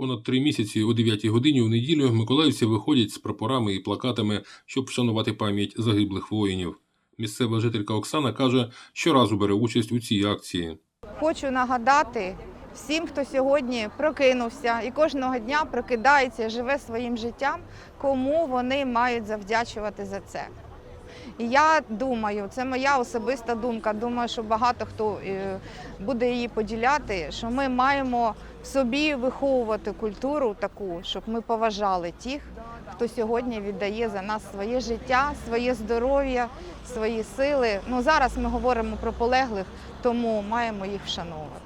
Понад три місяці о 9 годині у неділю миколаївці виходять з прапорами і плакатами, щоб вшанувати пам'ять загиблих воїнів. Місцева жителька Оксана каже, щоразу бере участь у цій акції. Хочу нагадати всім, хто сьогодні прокинувся і кожного дня прокидається, живе своїм життям, кому вони мають завдячувати за це. Я думаю, це моя особиста думка. Думаю, що багато хто е, буде її поділяти, що ми маємо в собі виховувати культуру таку, щоб ми поважали тих, хто сьогодні віддає за нас своє життя, своє здоров'я, свої сили. Ну зараз ми говоримо про полеглих, тому маємо їх вшановувати.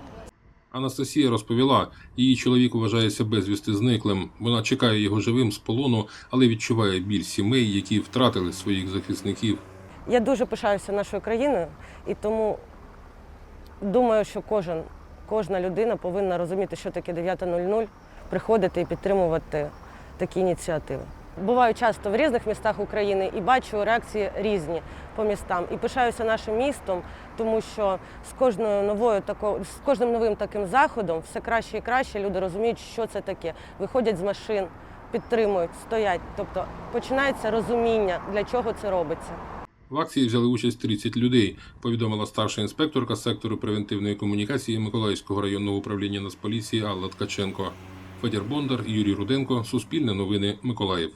Анастасія розповіла, її чоловік вважається безвісти зниклим. Вона чекає його живим з полону, але відчуває біль сімей, які втратили своїх захисників. Я дуже пишаюся нашою країною і тому думаю, що кожен, кожна людина повинна розуміти, що таке 9.00, приходити і підтримувати такі ініціативи. Буваю часто в різних містах України і бачу реакції різні по містам. І пишаюся нашим містом, тому що з кожною новою з кожним новим таким заходом все краще і краще люди розуміють, що це таке. Виходять з машин, підтримують, стоять. Тобто починається розуміння, для чого це робиться. В акції взяли участь 30 людей, повідомила старша інспекторка сектору превентивної комунікації Миколаївського районного управління Нацполіції Алла Ткаченко. Федір Бондар, Юрій Руденко, Суспільне новини, Миколаїв.